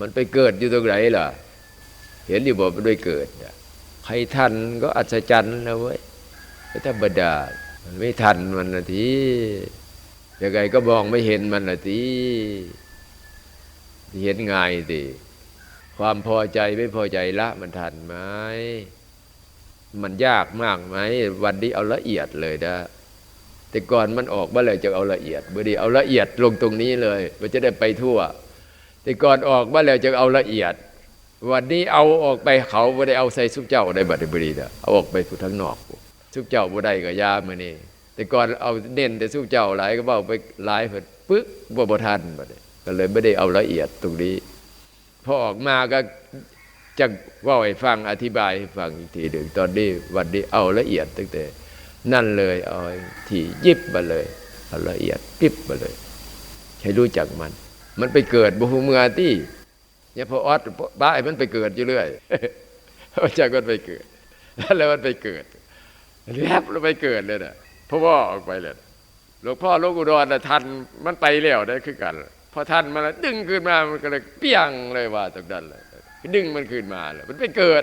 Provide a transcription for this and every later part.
มันไปเกิดอยู่ตรงไหนล่ะ เห็นอยู่บอกมันด้วยเกิดใครทันก็อัศจรรย์นะเว้ยไม่ธรรมดามันไม่ทันมันนะทียังไงก็มองไม่เห็นมันนะทีเห็นง่ายสิความพอใจไม่พอใจละมันทันไหมมันยากมากไหมวันนี้เอาละเอียดเลยนะแต่ก่อนมันออกมื่อไรจะเอาละเอียดเมื่อดีเอาละเอียดลงตรงนี้เลย มันจะได้ไปทั่ว แต่ก่อนออกมื่อไหร่จะเอาละเอียด วันนี้เอาออกไปเขาไม่ได้เอาใส่สุกเจ้าได้บัดนี้บดีนะเอาออกไปผู้ทั้งนอกสุกเจ้าบ่ได้ก็ยามือนี่แต่ก่อนเอาเน้นแต่สุกเจ้าหลายก็เบาไปหลายเพิ่นปึ๊กบ่บ่ทันบัดนี้ก็เลยไม่ได้เอาละเอียดตรงนี้พอออกมาก็จะว่าให้ฟังอธิบายให้ฟังอีกทีหนึ่งตอนนี้วันนี้เอาละเอียดตั้งแต่ นั่นเลยเอาที่ยิบมาเลยเอาละเอียดปิ๊บมาเลย ให้รู้จักมัน มันไปเกิดบุหูเมือที่เนี่ยพอออดบ้าไอ้มันไปเกิดอยู่เรื่อยมันจากมันไปเกิดแล้วมันไปเกิดแลบแล้วไปเกิดเลยนะพ่อพ่อออกไปเลยหลวงพ่อหลวงอุดรน่ะทันมันไปแล้วได้คือกันพอทันมันแล้วดึงขึ้นมามันก็เลยเปี้ยงเลยว่าตรงนั้นเลยดึงมันขึ้นมาเลยมันไปเกิด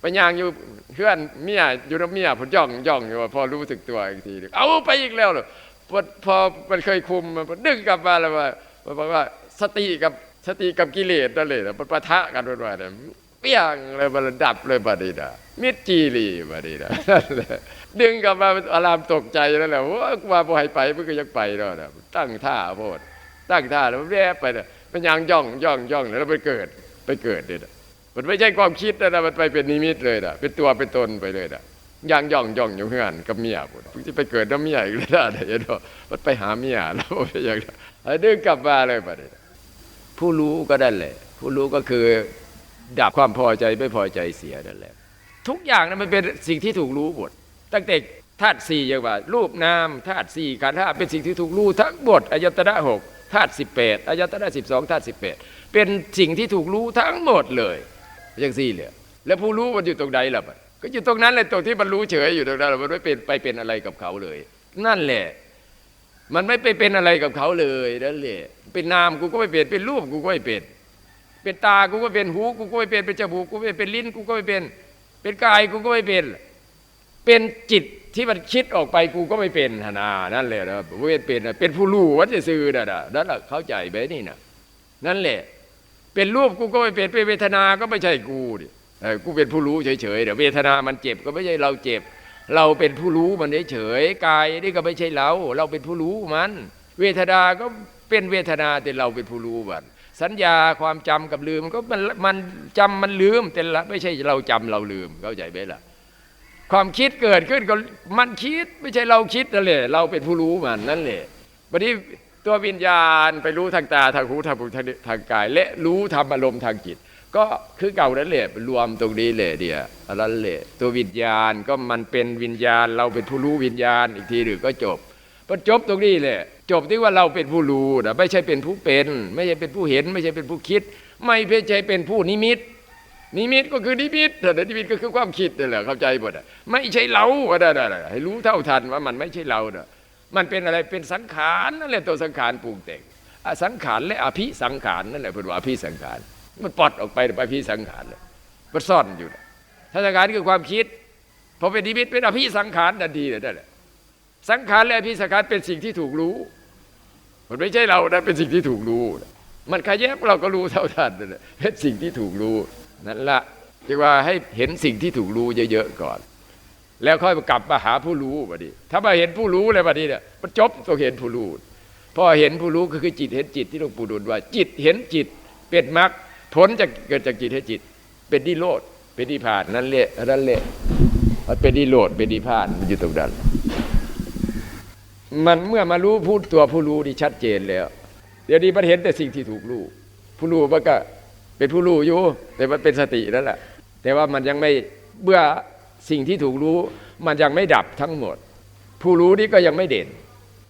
ไปย่างอยู่เพื่อนเมียอยู่กับเมียผมย่องย่องอยู่ว่าพอรู้สึกตัวอีกทีเอาไปอีกแล้วเหรอพอพอมันเคยคุมมันดึงกลับมาแล้วว่า มันบอกว่าสติกับสติกับกิเลสนั่นเลยมันปะทะกันว่าเนี่ยเปี้ยงเลยมันดับเลยบัดนี้นะมิดจีรีบัดนี้นะดึงกลับมาอารามตกใจนั่นแหละว่าว่าพอให้ไปมันก็ยังไปแล้วนะตั้งท่าโพดตั้งท่าแล้วแวบไปเนี่ยมันยังย่องย่องย่องแล้วไปเกิดไปเกิดเนี่ยมันไม่ใช่ความคิดนะมันไปเป็นนิมิตเลยนะเป็นตัวเป็นตนไปเลยนะย่างย่องย่องอยู่เฮือนกับเมียพุ่นที่ไปเกิดน้ำเมียอีกแล้วนะเดี๋ยวเนมันไปหาเมียแล้วไปอย่างนั้น ไอ้ดึงกลับมาเลยประผู้รู้ก็ได้แหละ ผู้รู้ก็คือ ดับความพอใจไม่พอใจเสียนั่นแหละ ทุกอย่างนั้นมันเป็นสิ่งที่ถูกรู้หมดตั้งแต่ธาตุสี่อย่างว่า รูปนามธาตุสี่ขันธ์ห้าเป็นสิ่งที่ถูกรู้ทั้งหมดอายตนะหกธาตุสิบแปดอายตนะสิบสองธาตุสิบแปดเป็นสิ่งที่ถูกรู้ทั้งหมดเลยอย่างสี่เลยแล้วผู้รู้มันอยู่ตรงใดล่ะมันก็อยู่ตรงนั้นเลยตรงที่มันรู้เฉยอยู่ตรงนั้นมันไม่เป็นไปเป็นอะไรกับเขาเลย นั่นแหละ มันไม่ไปเป็นอะไรกับเขาเลยนั่นแหละเป็นนามกูก็ไม่เป็นเป็นรูปกูก็ไม่เป็น เป็นตากูก็เป็นหูกูก็ไม่เป็นเป็นจมูกกูไม่เป็นลิ้นกูก็ไม่เป็น เป็นกายกูก็ไม่เป็น เป็นจิตที่มันคิดออกไปกูก็ไม่เป็นนานั่นแหละนะเวทเป็นน่ะเป็นผู้รู้วัดจะซื้อน่ะนั่นแหละเข้าใจไหมนี่นะนั่นแหละ เป็นรูปกูก็ไม่เป็นเป็นเวทนาก็ไม่ใช่กูดิกูเป็นผู้รู้เฉยๆเดี๋ยวเวทนามันเจ็บก็ไม่ใช่เราเจ็บ เราเป็นผู้รู้มันเฉยๆกายนี่ก็ไม่ใช่เรา เราเป็นผู้รู้มัน เวทนาก็เป็นเวทนาแต่เราเป็นผู้รู้มันสัญญาความจำกับลืมก็มันมันจำมันลืมแต่ละไม่ใช่เราจำเราลืมเข้าใจไหมล่ะความคิดเกิดขึ้นก็มันคิดไม่ใช่เราคิดนั่นแหละเราเป็นผู้รู้มันนั่นแหละวันนี้ตัววิญญาณไปรู้ทางตาทางหูทางหูทางทางกาย และรู้ทำอารมณ์ทางจิต ก็คือเก่านั่นแหละรวมตรงนี้แหละเดียวอันนั้นแหละตัววิญญาณก็มันเป็นวิญญาณ เราเป็นผู้รู้วิญญาณอีกทีหนึ่งก็จบพอจบตรงนี้แหละจบที่ว่าเราเป็นผู้รู้นะไม่ใช่เป็นผู้เป็น ไม่ใช่เป็นผู้เห็น ไม่ใช่เป็นผู้คิด ไม่ใช่เป็นผู้นิมิต นิมิตก็คือนิมิตแต่นิมิตก็คือความคิดนั่นแหละเข้าใจหมดอะไม่ใช่เราก็ได้ๆให้รู้เท่าทันว่ามันไม่ใช่เราเนอะมันเป็นอะไรเป็นสังขารนั่นแหละตัวสังขารปรุงแต่งสังขารและอภิสังขารนั่นแหละเป็นว่าอภิสังขาร มันปลดออกไปไปอภิสังขารเลยมันซ่อนอยู่นะถ้าสังขารคือความคิดพอเป็นนิมิตเป็นอภิสังขารนั่นดีเลยนั่นแหละสังขารและอภิสังขารเป็นสิ่งที่ถูกรู้ มันไม่ใช่เรานะเป็นสิ่งที่ถูกรู้ มันขยับเราก็รู้เท่าทันนั่นแหละเป็นสิ่งที่ถูกรู้นั่นละเรียกว่าให้เห็นสิ่งที่ถูกรู้เยอะๆก่อน แล้วค่อยกลับมาหาผู้รู้บัดนี้ถ้ามาเห็นผู้รู้เลยบัดนี้เนี่ยมันจบต้องเห็นผู้รู้พอเห็นผู้รู้ก็คือจิตเห็นจิตที่หลวงปู่ดูลว่า จิตเห็นจิตเป็นมรรค ผลจะเกิดจากจิตเห็นจิต เป็นนิโรธเป็นนิพพานนั่นแหละนั่นแหละมันเป็นนิโรธเป็นนิพพานมันอยู่ตรงนั้นมันเมื่อมารู้พูดตัวผู้รู้นี่ชัดเจนแล้ว เดี๋ยวนี้มันเห็นแต่สิ่งที่ถูกรู้ผู้รู้มันก็เป็นผู้รู้อยู่แต่มันเป็นสตินั่นแหละแต่ว่ามันยังไม่เมื่อสิ่งที่ถูกรู้ มันยังไม่ดับทั้งหมด ผู้รู้นี่ก็ยังไม่เด่น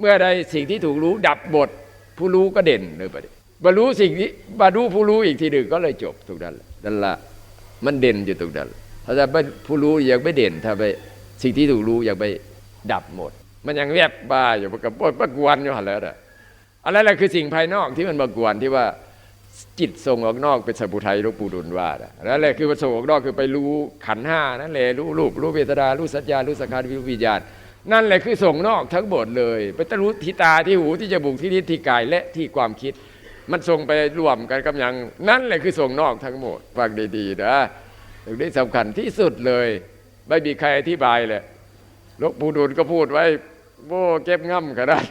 เมื่อใดสิ่งที่ถูกรู้ดับหมดผู้รู้ก็เด่นเลยประเดี๋ย วมารู้สิ่งนี้มารู้ผู้รู้อีกทีหนึ่งก็เลยจบตรงนั้นนั่นละมันเด่นอยู่ตรงนั้นถ้าจะไม่ผู้รู้ยังไม่เด่น ถ้าไปสิ่งที่ถูกรู้ยังไม่ดับหมด มันยังแวบบ้าอยู่มันกับปวดประกวนอยู่หันแล้วอะอะไรแหละคือสิ่งภายนอกที่มันมากวนที่ว่าจิตส่งออกนอกเป็นสมุทัยหลูกปูดุลว่านะนั่นแหละคือมันส่งออกนอกคือไปรู้ขันห้านั่นแหละรู้รูปรู้เวทนารู้สัญญารู้สังขารรู้วิญญาณนั่นแหละคือส่งนอกทั้งหมดเลย ไปตรู้ที่ตาที่หูที่จมูกที่ลิ้นที่กายและที่ความคิด มันส่งไปรวมกันกำยังนั่นแหละคือส่งนอกทั้งหมดฟังดีๆนะตรงนี้สำคัญที่สุดเลย ไม่มีใครอธิบายเลยหลวงปู่ดูลก็พูดไว้โบ้เก็บง่ำขนาด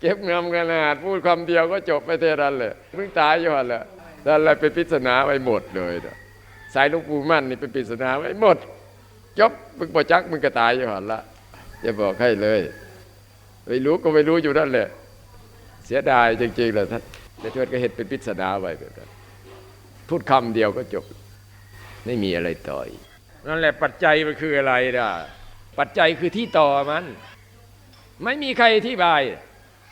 เก็บงำขนาดพูดคำเดียวก็จบไปเท่านั้นเลยเพิ่งตายอยู่หันและนั่นแหละเป็นปริศนาไว้หมดเลยนะสายหลูกปู่มั่นนี่เป็นปริศนาไว้หมดจบมึงปจักมึงก็ตายอยู่หันละจะบอกให้เลยไม่รู้ก็ไม่รู้อยู่นั่นแหละ สียดายจริงๆเลยท่านแต่ทวดก็เห็นเป็นปริศนาไว้แบบนั้นพูดคำเดียวก็จบ ไม่มีอะไรต่ออีกนั่นแหละปัจจัยมันคืออะไรล่ะ ปัจจัยคือที่ต่อมัน ไม่มีใครอธิบาย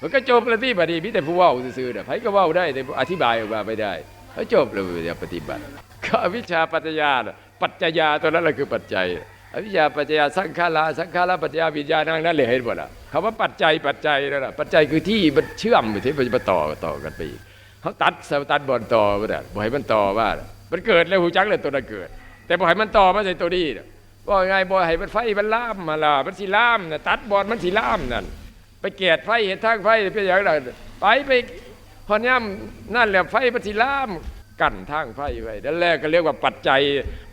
มันก็จบแล้วที่บัดนี้พี่แต่ผู้เว่าซื่อๆนะไผก็เว่าได้แต่อธิบายออกมาไม่ได้แล้วจบเลยอย่าปฏิบัติ ก็อวิชชาปัจจยาน่ะปัจจยาตัวนั้นแหละคือปัจจัยอวิชชาปัจจยาสังขาราสังขาราปัจจยาวิญญาณนั่นเลยเห็นหมดอะ คำว่าปัจจัยปัจจัยนั่นแหละปัจจัยคือที่มันเชื่อมไปที่มันจะมาต่อต่อกันไปอีกเขาตัดสตัดบอลต่อมาได้บ่ให้มันต่อว่า มันเกิดแล้วหูจักเลยตัวนั้นเกิด แต่บ่ให้มันต่อมาใส่ตัวนี้น่ะบ่ไงบ่ให้มันไฟมันล่ามมาล่ะมันสิล่ามน่ะตัดบอลมันสิล่ามนั่นไปเกียดไฟเห็นทางไฟเป็นอย่างไรไปไปพอย่ำนั่นแหละไฟมันสิล่ามกั้นทางไฟไว้นั่นแรกก็เรียกว่าปัจจัย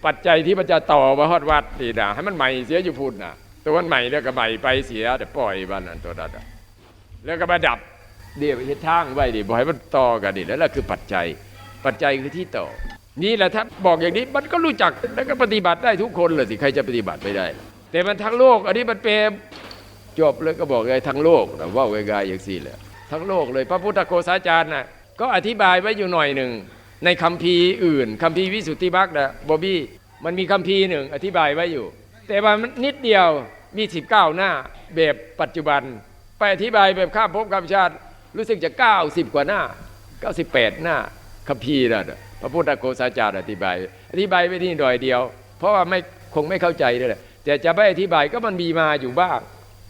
ปัจจัยที่มันจะต่อมาฮอดวัดนี่นะให้มันใหม่เสียอยู่พุ่นนะ ตัวมันใหม่แล้วก็ใหม่ไปเสียแต่ปล่อยบ้านนั้นตัวนั้นน่ะแล้วก็มาดับเดี๋ยวเห็นทางไว้ดิบอกให้มันต่อกันดิแล้วนั่คือปัจจัย ปัจจัยคือที่ต่อ นี่แหละถ้าบอกอย่างนี้มันก็รู้จักแล้วก็ปฏิบัติได้ทุกคนเลยสิใครจะปฏิบัติไม่ได้ แต่มันทั้งโลก อันนี้มันเป็นจบเลยก็บอกไงทั้งโลกนะว่าไงๆอย่างสี่แหละทั้งโลกเลยพระพุทธโฆษาจารย์น่ะก็อธิบายไว้อยู่หน่อยหนึ่งในคัมภีร์อื่นคัมภีร์วิสุทธิมรรคนะบอบบี้มันมีคัมภีร์หนึ่งอธิบายไว้อยู่ แต่ว่ามันนิดเดียวมีสิบเก้าหน้าแบบปัจจุบัน ไปอธิบายแบบข้ามภพข้ามชาติ รู้สึกจะเก้าสิบกว่าหน้าเก้าสิบแปดหน้าคัมภีร์น่ะพระพุทธโฆษาจารย์อธิบาย อธิบายไว้ที่หน่อยเดียว เพราะว่าไม่คงไม่เข้าใจด้วยแหละแต่จะไม่อธิบายก็มันมีมาอยู่บ้าง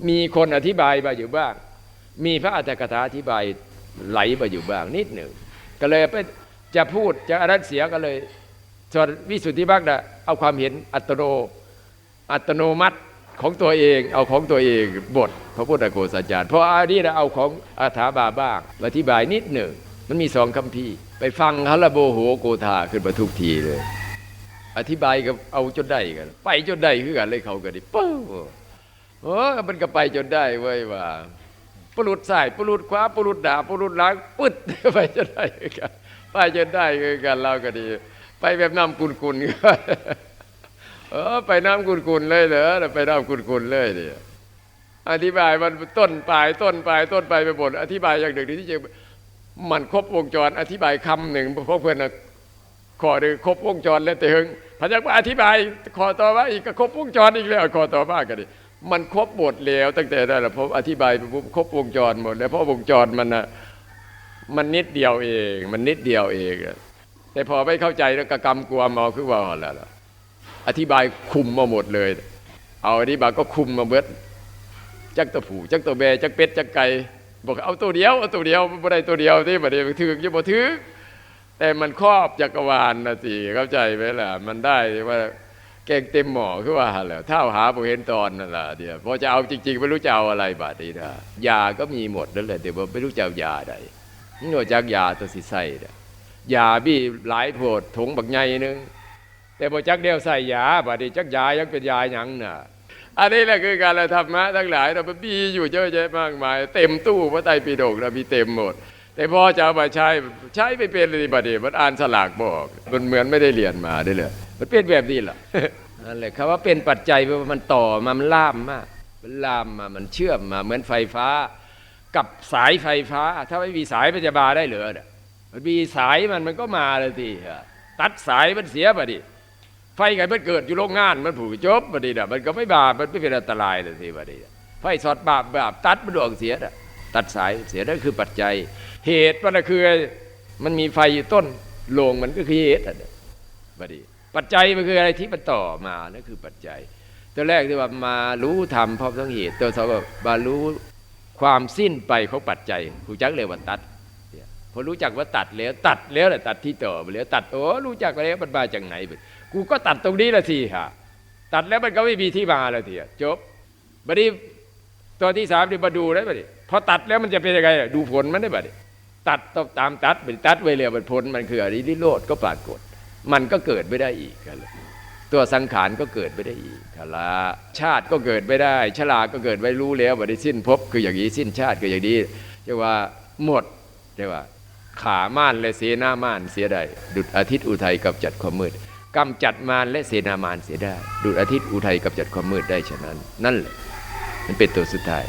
มีคนอธิบายมาอยู่บ้าง มีพระอัตถกถาอธิบายไหลมาอยู่บ้างนิดหนึ่งก็เลยไปจะพูดจะอะไรเสียก็เลยส่วนวิสุทธิมรรคนะเอาความเห็นอัตโน อัตโนมัติของตัวเองเอาของตัวเองบทพระพุทธโฆษาจารย์เพราะอันนี้นะเอาของอาถาบาบ้างอธิบายนิดหนึ่ง มันมีสองคำพีไปฟังฮัลละโบโหโกธาขึ้นมาทุกทีเลย อธิบายกับเอาจนได้กัน ไปจนได้คือกันเลยเขากันดิปุ๊บโอ้มันก็ไปจนได้เว้ยว่าปลุดสายปลุดขวาปลุดด่าปลุดหล้างปึ๊ดไปจนได้กันไปจนได้คือกันเราก็ดี ไปแบบน้ำกุนกุนๆก็ เออไปน้ำกุนกุนๆเลยเหรอไปน้ำกุนกุนๆเลยเนี่ยอธิบายมันต้นปลายต้นปลายต้นปลายไปหมดอธิบายอย่างหนึ่งที่จริงมันครบวงจร อธิบายคำหนึ่งพวกเพื่อนน่ะขอหนึ่งครบวงจรแล้วแต่หึงพระเจ้าก็อธิบายขอต่อว่าอีกก็ครบวงจรอีกแล้วขอต่อว่ากันดิมันครบหมดแล้ว ตั้งแต่ได้และผมอธิบายไปปุ๊บครบวงจรหมด แล้วเพราะวงจรมันนะมันนิดเดียวเอง มันนิดเดียวเองแต่พอไม่เข้าใจแล้วก็กำกวมเอาคือว่าอะไรล่ะ อธิบายคุมมาหมดเลย เอาอธิบายก็คุมมาเบิดจักตัวผูจักตัวแบจักเป็ดจักไก่บอกเอาตัวเดียวเอาตัวเดียวบ่ได้ตัวเดียวที่บ่ได้ถึกยังบ่ถึกแต่มันครอบจักรวาลนะสิเข้าใจไหมล่ะ มันได้ว่าแกงเต็มหม้อคือว่าแหล้วเท่าหาบ่เห็นตอนนั่นแหละเดี๋ยวพอจะเอาจริง ๆ ไม่รู้จะเอาอะไรบาดนี้นะยาก็มีหมดนั่นแหละแต่ว่าไม่รู้จะเอายาใดนี่ว่าจากยาตัวสิใส่ยาบี้หลายโพดถงบักใหญ่นึง แต่พอจักเดียวใส่ยาบาดนี้จักยายังเป็นยาหยังน่ะอันนี้แหละคือการเราธรรมะทั้งหลายเราบีอยู่เยอะแยะมากมาย เต็มตู้พระไตรปิฎกเรามีเต็มหมด แต่พอจะเอามาใช้ใช้ไม่เป็นเลยบัดนี้มันอ่านสลากบอก มันเหมือนไม่ได้เรียนมาได้เลยมันเป็นแบบนี้เหรอนั่นแหละคำว่าเป็นปัจจัยเพราะมันต่อมามันล่ามมามันล่ามมามันเชื่อมมาเหมือนไฟฟ้า กับสายไฟฟ้า ถ้าไม่มีสายมันจะมาได้เหรือเนี่ยมันมีสายมันมันก็มาเลยทีตัดสายมันเสียไปดิ ไฟไงมันเกิดอยู่โรงงานมันผูกจบไปดิเนี่ยมันก็ไม่บาปมันไม่เป็นอันตรายเลยทีไปดิไฟสอดบาปบาปตัดมันดวงเสียนะตัดสายเสียนั่นคือปัจจัย เหตุมันก็คือมันมีไฟอยู่ต้นโลงมันก็คือเหตุอะเนี่ยบดีปัจจัยมันคืออะไรที่มันต่อมานั่นคือปัจจัยตัวแรกที่ว่ามารู้ธรรมเพราะต้งเหตุตัวสองก็มารู้ความสิ้นไปของปัจจัยผู้จักเรียว่าตัด พอรู้จักว่าตัดแล้ว ตัดแล้วแหละตัดที่ต่อไปแล้วตัดโอ้รู้จักแล้วมันมาจากไหนกูก็ตัดตรงนี้ละสิฮะตัดแล้วมันก็ไม่มีที่มาแล้วทีอะจบบัดนี้ตัวที่สามนี่มาดูได้บัดนี้พอตัดแล้วมันจะเป็นยังไงดูผลมันได้บัดนี้ตัดต้องตามตัดไปตัดไว้เลยมันผลมันคืออริลิโรดก็ปรากฏ มันก็เกิดไม่ได้อีกกันเลยตัวสังขารก็เกิดไม่ได้อีกคละชาติก็เกิดไม่ได้ ชราก็เกิดไม่รู้แล้วบัดนี้สิ้นภพคืออย่างนี้สิ้นชาติคืออย่างนี้เรียกว่าหมดเรียกว่า ขาม่านและเสนาม่านเสียได้ดุดอาทิตย์อุทัยกับจัดความมืดกำจัดมารและเสนามานเสียได้ดุดอาทิตย์อุทัยกับจัดความมืดได้ฉะนั้น นั่นแหละมันเป็นตัวสุดท้าย